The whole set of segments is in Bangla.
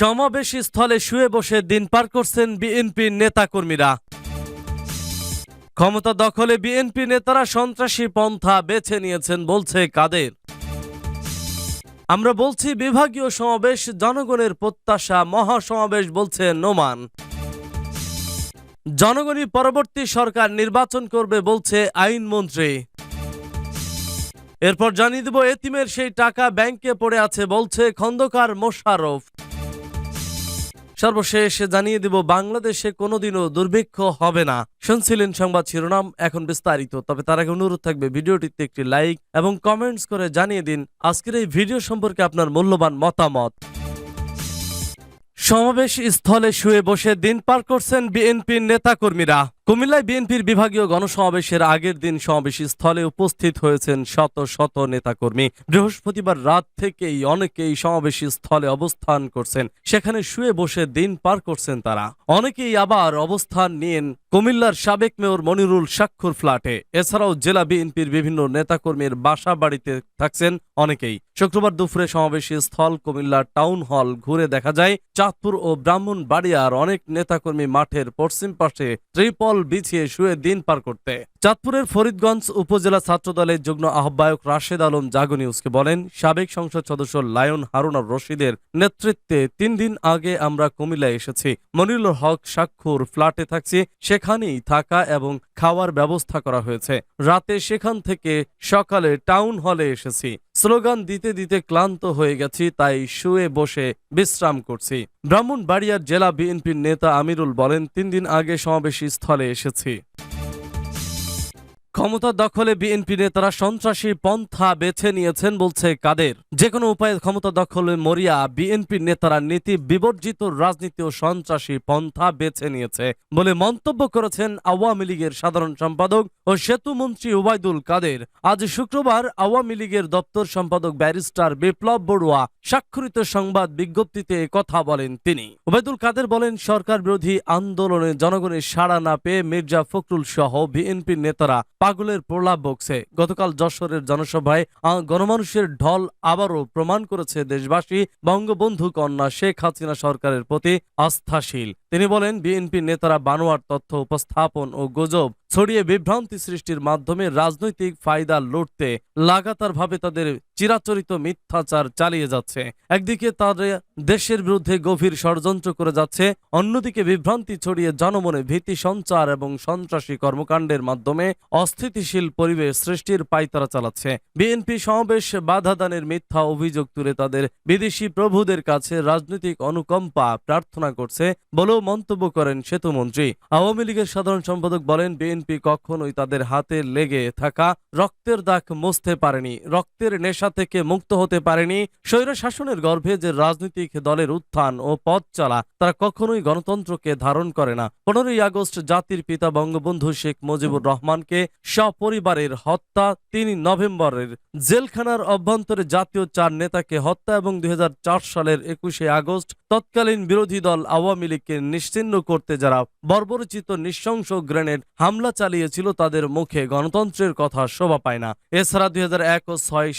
সমাবেশ স্থলে শুয়ে বসে দিন পার করছেন বিএনপির নেতাকর্মীরা। ক্ষমতা দখলে বিএনপি নেতারা সন্ত্রাসী পন্থা বেছে নিয়েছেন বলছে কাদের। আমরা বলছি বিভাগীয় সমাবেশ, জনগণের প্রত্যাশা, মহাসমাবেশ বলছে নোমান। জনগণই পরবর্তী সরকার নির্বাচন করবে বলছে আইনমন্ত্রী। এরপর জানিয়ে দেব, এতিমের সেই টাকা ব্যাংকে পড়ে আছে বলছে খন্দকার মোশারফ সর্বশেষ জানিয়ে দিব, বাংলাদেশে কোনোদিনও দুর্ভিক্ষ হবে না। শুনছিলেন সংবাদ শিরোনাম, এখন বিস্তারিত। তবে তার আগে অনুরোধ থাকবে, ভিডিওটিতে একটি লাইক এবং কমেন্টস করে জানিয়ে দিন, আজকের এই ভিডিও সম্পর্কে আপনার মূল্যবান মতামত। সমাবেশ স্থলে শুয়ে বসে দিন পার করছেন বিএনপির নেতাকর্মীরা। কুমিল্লায় বিএনপির বিভাগীয় গণসমাবেশের আগের দিন সমাবেশ স্থলে উপস্থিত হয়েছেন শত শত নেতাকর্মী। বৃহস্পতিবার রাত থেকেই অনেকেই সমাবেশ স্থলে অবস্থান করছেন। সেখানে শুয়ে বসে দিন পার করছেন তারা। অনেকেই আবার অবস্থান নিয়েন কুমিল্লার সাবেক মেয়র মনিরুল স্বাক্ষর ফ্ল্যাটে। এছাড়াও জেলা বিএনপির বিভিন্ন নেতাকর্মীর বাসা বাড়িতে থাকছেন অনেকেই। শুক্রবার দুপুরে সমাবেশী স্থল কুমিল্লা টাউন হল ঘুরে দেখা যায়, চাঁদপুর ও ব্রাহ্মণবাড়িয়ার অনেক নেতাকর্মী মাঠের পশ্চিম পাশে ত্রিপল বিছিয়ে শুয়ে দিন পার করতে। চাঁদপুরের ফরিদগঞ্জ উপজেলা ছাত্রদলের যুগ্ম আহ্বায়ক রাশেদ আলম জাগো নিউজকে বলেন, সাবেক সংসদ সদস্য লায়ন হারুনা রশিদের নেতৃত্বে তিন দিন আগে আমরা কুমিল্লায় এসেছি। মনিরুল হক স্বাক্ষর ফ্ল্যাটে থাকছি, সেখানেই থাকা এবং খাওয়ার ব্যবস্থা করা হয়েছে। রাতে সেখান থেকে সকালে টাউন হলে এসেছি। স্লোগান দিতে দিতে ক্লান্ত হয়ে গেছি, তাই শুয়ে বসে বিশ্রাম করছি। ব্রাহ্মণবাড়িয়ার জেলা বিএনপির নেতা আমিরুল বলেন, তিন দিন আগে সমাবেশী স্থলে এসেছি। ক্ষমতা দখলে বিএনপি নেতারা সন্ত্রাসী পন্থা বেছে নিয়েছেন বলছে কাদের। যে কোনো উপায়ে ক্ষমতা দখলে মরিয়া বিএনপি নেতারা নীতি বিবর্জিত রাজনীতি ও সন্ত্রাসী পন্থা বেছে নিয়েছে বলে মন্তব্য করেছেন আওয়ামী লীগের সাধারণ সম্পাদক ও সেতু মন্ত্রী ওবায়দুল কাদের। আজ শুক্রবার আওয়ামী লীগের দপ্তর সম্পাদক ব্যারিস্টার বিপ্লব বড়ুয়া স্বাক্ষরিত সংবাদ বিজ্ঞপ্তিতে কথা বলেন তিনি। ওবায়দুল কাদের বলেন, সরকার বিরোধী আন্দোলনে জনগণের সাড়া না পেয়ে মির্জা ফখরুল সহ বিএনপির নেতারা পাগলের প্রলাপ বকছে। গতকাল যশোরের জনসভায় গণমানুষের ঢল আবারও প্রমাণ করেছে দেশবাসী। বঙ্গবন্ধু কন্যা শেখ হাসিনা সরকারের প্রতি আস্থাশীল। তিনি বলেন, বিএনপি নেতারা বানোয়ার তথ্য উপস্থাপন ও গুজব ছড়িয়ে বিভ্রান্তি সৃষ্টির মাধ্যমে রাজনৈতিক ফায়দা লড়তে লাগাতারভাবে তাদের চিরাচরিত মিথ্যাচার চালিয়ে যাচ্ছে। একদিকে তাদের দেশের বিরুদ্ধে গভীর ষড়যন্ত্র করে যাচ্ছে, অন্যদিকে বিভ্রান্তি ছড়িয়ে জনমনে ভীতি সঞ্চার এবং সন্ত্রাসী কর্মকাণ্ডের মাধ্যমে অস্থিতিশীল পরিবেশ সৃষ্টির পাইতারা চালাচ্ছে। বিএনপি সমাবেশ বাধা দানের মিথ্যা অভিযোগ তুলে তাদের বিদেশি প্রভুদের কাছে রাজনৈতিক অনুকম্পা প্রার্থনা করছে বলেও মন্তব্য করেন সেতুমন্ত্রী। আওয়ামী লীগের সাধারণ সম্পাদক বলেন, বিএনপি কখনোই তাদের হাতে লেগে থাকা রক্তের দাগ মুছতে পারেনি। রক্তের নেশা থেকে মুক্ত হতে পারেনি। স্বৈর শাসনের গর্ভে যে রাজনৈতিক দলের উত্থান ও পথ চলা, তারা কখনোই গণতন্ত্রকে ধারণ করে না। পনেরোই আগস্ট জাতির পিতা বঙ্গবন্ধু শেখ মুজিবুর রহমানকে সপরিবারের হত্যা, তিন নভেম্বরের জেলখানার অভ্যন্তরে জাতীয় চার নেতাকে হত্যা এবং দুই হাজার চার সালের একুশে আগস্ট তৎকালীন বিরোধী দল আওয়ামী লীগকে নিশ্চিন্ন করতে যারা বর্বরচিত নৃশংস গ্রেনেড হামলা চালিয়েছিল, তাদের মুখে গণতন্ত্রের কথা শোভা পায় না। এছাড়া দুই হাজার এক ও ছয়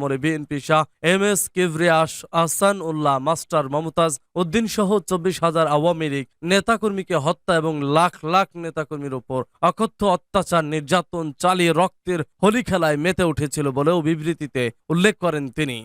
শাসনামলে বিএনপি শাহ এম এস কিভরিয়াস আহসান উল্লাহ, মাস্টার মমতাজ উদ্দিন সহ চব্বিশ হাজার আওয়ামী লীগ নেতাকর্মীকে হত্যা এবং লাখ লাখ নেতাকর্মীর উপর অকথ্য অত্যাচার, নির্যাতন চালিয়ে রক্তের হোলি খেলায় মেতে উঠেছিল বলেও বিবৃতিতে উল্লেখ করেন তিনি।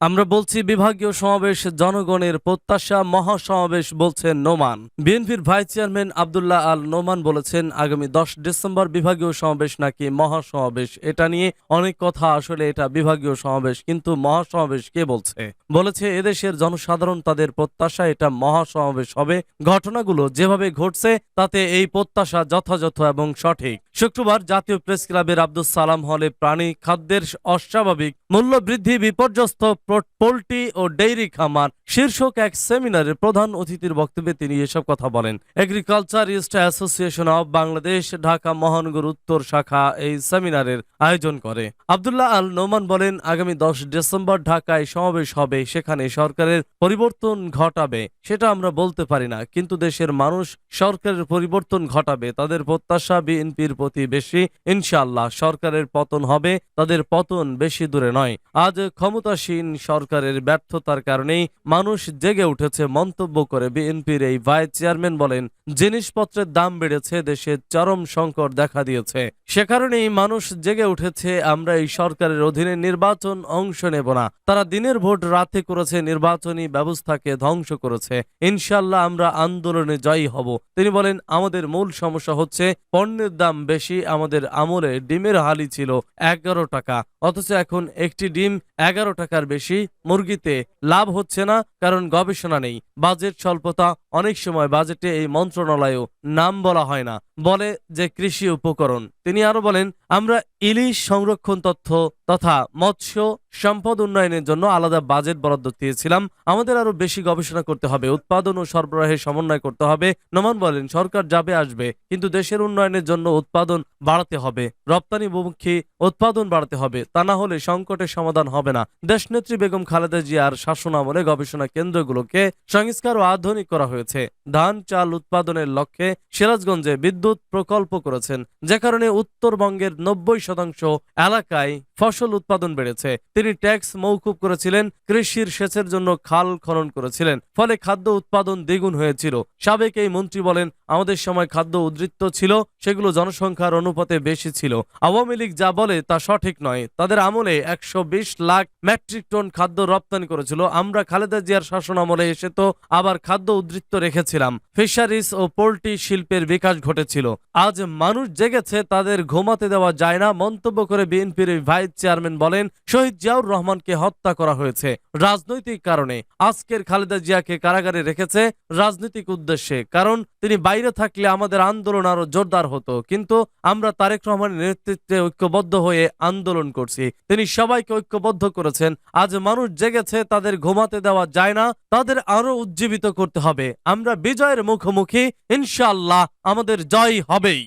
আমরা বলছি, বিভাগীয় সমাবেশ জনগণের প্রত্যাশা মহাসমাবেশ বলছেন নোমান। বিএনপির ভাইস চেয়ারম্যান আবদুল্লাহ আল নোমান বলেছেন, আগামী দশ ডিসেম্বর বিভাগীয় সমাবেশ নাকি মহাসমাবেশ? এটা নিয়ে অনেক কথা, আসলে এটা বিভাগীয় সমাবেশ, কিন্তু মহাসমাবেশ কে বলছে? বলেছে, এদেশের জনসাধারণ তাদের প্রত্যাশা, এটা মহাসমাবেশ হবে। ঘটনাগুলো যেভাবে ঘটছে, তাতে এই প্রত্যাশা যথাযথ এবং সঠিক। শুক্রবার জাতীয় প্রেস ক্লাবের আব্দুল সালাম হলে প্রাণী খাদ্যের অস্বাভাবিক মূল্য বৃদ্ধি বিপর্যস্ত প্র- পোল্ট্রি ও ডেইরি খামার শীর্ষক এক সেমিনারে প্রধান অতিথির বক্তব্যে তিনি এসব কথা বলেন। Agriculturist association of Bangladesh Dhaka মহানগর উত্তর শাখা এই সেমিনারের আয়োজন করে। আব্দুল্লাহ আল নোমান বলেন, আগামী দশ ডিসেম্বর ঢাকায় সমাবেশ হবে, সেখানে সরকারের পরিবর্তন ঘটাবে, সেটা আমরা বলতে পারি না। কিন্তু দেশের মানুষ সরকারের পরিবর্তন ঘটাবে, তাদের প্রত্যাশা বিএনপির প্রতি বেশি। ইনশাআল্লাহ, সরকারের পতন হবে, তাদের পতন বেশি দূরে নয়। আজ ক্ষমতাসীন সরকারের ব্যর্থতার কারণেই মানুষ জেগে উঠেছে মন্তব্য করে বিএনপির এই ভাইস চেয়ারম্যান বলেন, জিনিসপত্রের দাম বেড়েছে, দেশে চরম সংকট দেখা দিয়েছে। সে কারণেই মানুষ জেগে উঠেছে, আমরা এই সরকারের অধীনে নির্বাচন অংশ নেব না। তারা দিনের ভোট রাতে করেছে, নির্বাচনী ব্যবস্থাকে ধ্বংস করেছে। ইনশাল্লাহ আমরা আন্দোলনে জয়ী হব। তিনি বলেন, আমাদের মূল সমস্যা হচ্ছে, পণ্যের দাম বেশি, আমাদের আমলে ডিমের হালি ছিল এগারো টাকা। অথচ এখন একটি ডিম এগারো টাকার বেশি মুরগিতে লাভ হচ্ছে না, কারণ গবেষণা নেই। বাজেট স্বল্পতা, অনেক সময় বাজেটে এই মন্ত্রণালয়েও নাম বলা হয় না। বলে যে কৃষি উপকরণ। তিনি আরও বলেন, আমরা ইলিশ সংরক্ষণ তথ্য তথা মৎস্য সম্পদ উন্নয়নের জন্য আলাদা বাজেট বরাদ্দ দিয়েছিলাম। আমাদের আরও বেশি গবেষণা করতে হবে। উৎপাদন ও সরবরাহের সমন্বয় করতে হবে। নোমান বলেন, সরকার যাবে আসবে, কিন্তু দেশের উন্নয়নের জন্য উৎপাদন বাড়াতে হবে। রপ্তানি মুখী উৎপাদন বাড়াতে হবে। তা না হলে সংকটের সমাধান হবে না। দেশনেত্রী বেগম খালেদা জিয়ার শাসন আমলে গবেষণা কেন্দ্রগুলোকে সংস্কার ও আধুনিক করা হয়েছে। ধান, চাল উৎপাদনের লক্ষ্যে সিরাজগঞ্জে বিদ্যুৎ প্রকল্প করেছেন। যে কারণে উত্তরবঙ্গের নব্বই শতাংশ এলাকায় ফসল উৎপাদন বেড়েছে। তিনি ট্যাক্স মৌকুব করেছিলেন, কৃষির সেচের জন্য খাল খনন করেছিলেন, ফলে খাদ্য উৎপাদন দ্বিগুণ হয়েছিল। সাবেক এই মন্ত্রী বলেন, আমাদের সময় খাদ্য উদ্বৃত্ত ছিল, সেগুলো জনসংখ্যার অনুপাতে বেশি ছিল। আওয়ামী লীগ যা বলে তা সঠিক নয়। তাদের আমলে একশো বিশ লাখ মেট্রিক টন খাদ্য রপ্তানি করেছিল। আমরা খালেদা জিয়ার শাসন আমলে এসে তো আবার খাদ্য উদ্বৃত্ত রেখেছিলাম। ফিশারিজ ও পোল্ট্রি শিল্পের বিকাশ ঘটেছিল। আজ মানুষ জেগেছে, তাদের ঘুমাতে দেওয়া যায় না মন্তব্য করে বিএনপির ভাইস চেয়ারম্যান বলেন, শহীদ জিয়াউর রহমানকে হত্যা করা হয়েছে। রাজনৈতিক কারণে আজকের খালেদা জিয়াকে কারাগারে রেখেছে রাজনৈতিক উদ্দেশ্যে, কারণ তিনি বাইরে থাকলে আমাদের আন্দোলন আরও জোরদার হতো। কিন্তু আমরা তারেক রহমানের নেতৃত্বে ঐক্যবদ্ধ হয়ে আন্দোলন করছি। তিনি সবাইকে ঐক্যবদ্ধ করেছেন। আজ মানুষ জেগেছে, তাদের ঘুমাতে দেওয়া যায় না, তাদের আরও উজ্জীবিত করতে হবে। আমরা বিজয়ের মুখোমুখি, ইনশাআল্লাহ আমাদের জয় হবেই।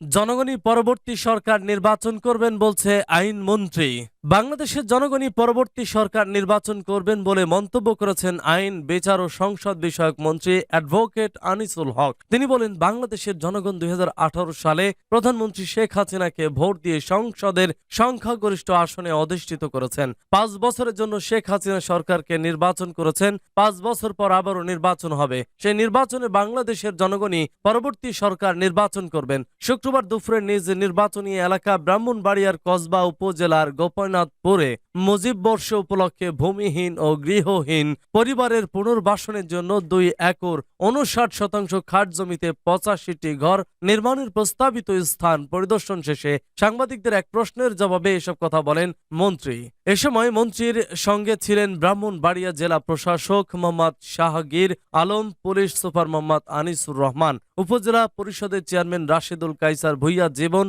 জনগণই পরবর্তী সরকার নির্বাচন করবেন বলছে আইনমন্ত্রী। বাংলাদেশের জনগণই পরবর্তী সরকার নির্বাচন করবেন বলে মন্তব্য করেছেন আইন, বিচার ও সংসদ বিষয়ক মন্ত্রী অ্যাডভোকেট আনিসুল হক। তিনি বলেন, বাংলাদেশের জনগণ দুই হাজার আঠারো সালে প্রধানমন্ত্রী শেখ হাসিনাকে ভোট দিয়ে সংসদের সংখ্যাগরিষ্ঠ আসনে অধিষ্ঠিত করেছেন। পাঁচ বছরের জন্য শেখ হাসিনা সরকারকে নির্বাচন করেছেন। পাঁচ বছর পর আবারও নির্বাচন হবে। সেই নির্বাচনে বাংলাদেশের জনগণই পরবর্তী সরকার নির্বাচন করবেন। শুক্রবার দুপুরে নিজ নির্বাচনী এলাকা ব্রাহ্মণবাড়িয়ার কসবা উপজেলার গোপীনাথপুরে মুজিব বর্ষ উপলক্ষে ভূমিহীন ও গৃহহীন পরিবারের পুনর্বাসনের জন্য দুই একর উনষাট শতাংশ খাট জমিতে পঁচাশিটি ঘর নির্মাণের প্রস্তাবিত স্থান পরিদর্শন শেষে সাংবাদিকদের এক প্রশ্নের জবাবে এসব কথা বলেন মন্ত্রী। এ সময় মন্ত্রীর সঙ্গে ছিলেন ব্রাহ্মণবাড়িয়া জেলা প্রশাসক মোহাম্মদ শাহগীর আলম, পুলিশ সুপার মোহাম্মদ আনিসুর রহমান, উপজেলা পরিষদের চেয়ারম্যান রাশেদুল কাইসার ভুইয়া জীবন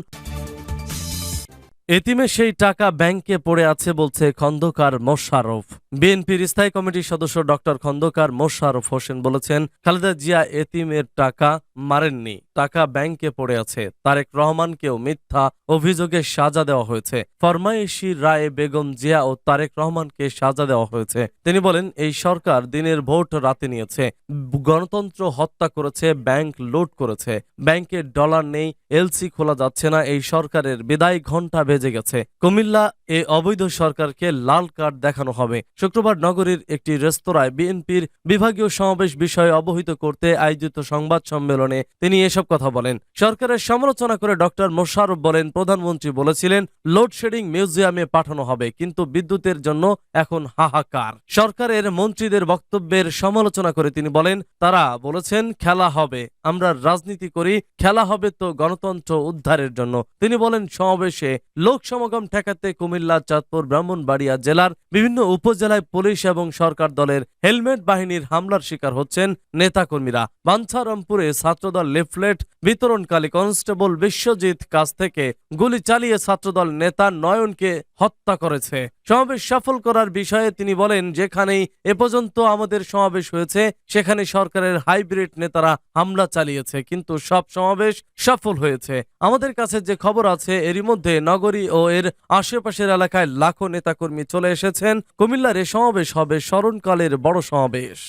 এতিমে সেই টাকা ব্যাংকে পড়ে আছে বলছে খন্দকার মোশারফ বিএনপির স্থায়ী কমিটির সদস্য ডক্টর খন্দকার মোশারফ হোসেন বলেছেন, খালেদা জিয়া এতিমের টাকা মারেননি। টাকা ব্যাংকে পড়ে আছে। তারেক রহমানকেও মিথ্যা অভিযোগে সাজা দেওয়া হয়েছে। ফরমাইশি রায়ে বেগম জিয়া ও তারেক রহমানকে সাজা দেওয়া হয়েছে। তিনি বলেন, এই সরকার দিনের ভোট রাতে নিয়েছে। গণতন্ত্র হত্যা করেছে, ব্যাংক লুট করেছে। ব্যাংকে ডলার নেই, এলসি খোলা যাচ্ছে না, এই সরকারের বিদায় ঘণ্টা বেজে গেছে। কুমিল্লা এ অবৈধ সরকারকে লাল কার্ড দেখানো হবে। শুক্রবার নগরীর একটি রেস্তোরাঁয় বিএনপির বিভাগীয় সমাবেশ বিষয়ে অবহিত করতে আয়োজিত সংবাদ সম্মেলনে তিনি এসব কথা বলেন। সরকারের সমালোচনা করে ডক্টর মোশারফ বলেন, প্রধানমন্ত্রী বলেছিলেন, লোডশেডিং মিউজিয়ামে পাঠানো হবে, কিন্তু বিদ্যুতের জন্য এখন হাহাকার। সরকারের মন্ত্রীদের বক্তব্যের সমালোচনা করে তিনি বলেন, তারা বলেছেন, খেলা হবে, আমরা রাজনীতি করি, খেলা হবে তো গণতন্ত্র উদ্ধারের জন্য। তিনি বলেন, সমাবেশে লোক সমাগম ঠেকাতে কুমিল্লা, চাঁদপুর, ব্রাহ্মণবাড়িয়া জেলার বিভিন্ন উপজেলায় পুলিশ এবং সরকার দলের হেলমেট বাহিনীর হামলার শিকার হচ্ছেন নেতাকর্মীরা। বাঞ্ছারামপুরে ছাত্রদল লিফলেট বিতরণকালী কনস্টেবল বিশ্বজিৎ কাছ থেকে গুলি চালিয়ে ছাত্রদল নেতা নয়নকে হত্যা করেছে। সমাবেশ সফল করার বিষয়ে তিনি বলেন, যেখানেই এ পর্যন্ত আমাদের সমাবেশ হয়েছে, সেখানে সরকারের হাইব্রিড নেতারা হামলা চালিয়েছে, কিন্তু সব সমাবেশ সফল হয়েছে। আমাদের কাছে যে খবর আছে, এরই মধ্যে নগরী ও এর আশেপাশের এলাকায় লাখো নেতাকর্মী চলে এসেছেন। কুমিল্লার এ সমাবেশ হবে স্মরণকালের বড় সমাবেশ।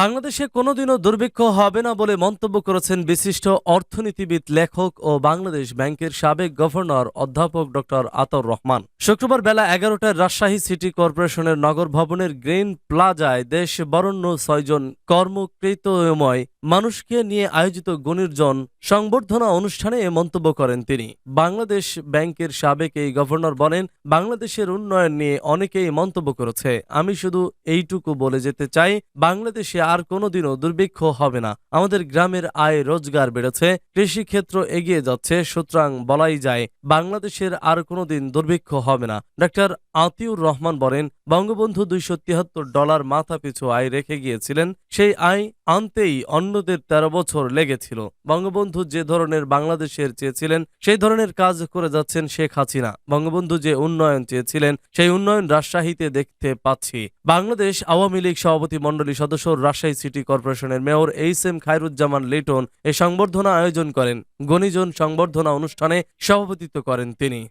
বাংলাদেশে কোনোদিনও দুর্ভিক্ষ হবে না বলে মন্তব্য করেছেন বিশিষ্ট অর্থনীতিবিদ, লেখক ও বাংলাদেশ ব্যাংকের সাবেক গভর্নর অধ্যাপক ডক্টর আতর রহমান। শুক্রবার বেলা এগারোটায় রাজশাহী সিটি কর্পোরেশনের নগর ভবনের গ্রিন প্লাজায় দেশ বরণ্য ছয়জন কর্মকৃতময় মানুষকে নিয়ে আয়োজিত গণির্জন সংবর্ধনা অনুষ্ঠানে এ মন্তব্য করেন তিনি। বাংলাদেশ ব্যাংকের সাবেক এই গভর্নর বলেন, বাংলাদেশের উন্নয়ন নিয়ে অনেকেই মন্তব্য করেছে। আমি শুধু এইটুকু বলে যেতে চাই, বাংলাদেশে আর কোনোদিনও দুর্ভিক্ষ হবে না। আমাদের গ্রামের আয় রোজগার বেড়েছে কৃষিক্ষেত্র এগিয়ে যাচ্ছে, সুতরাং বলাই যায় বাংলাদেশের আর কোনোদিন দুর্ভিক্ষ হবে না। ডাক্তার আতিউর রহমান বলেন, বঙ্গবন্ধু দুইশো তিয়াত্তর ডলার মাথা পিছু আয় রেখে গিয়েছিলেন, সেই আয় আনতেই অন্যদের তেরো বছর লেগেছিল। বঙ্গবন্ধু যে ধরনের বাংলাদেশের চেয়েছিলেন, সেই ধরনের কাজ করে যাচ্ছেন শেখ হাসিনা। বঙ্গবন্ধু যে উন্নয়ন চেয়েছিলেন, সেই উন্নয়ন রাজশাহীতে দেখতে পাচ্ছি। বাংলাদেশ আওয়ামী লীগ সভাপতি মণ্ডলী সদস্য রাজশাহী সিটি কর্পোরেশনের mayor H M Khairuzzaman Liton এ সংবর্ধনা আয়োজন করেন। গণিজন সংবর্ধনা অনুষ্ঠানে সভাপতিত্ব করেন তিনি।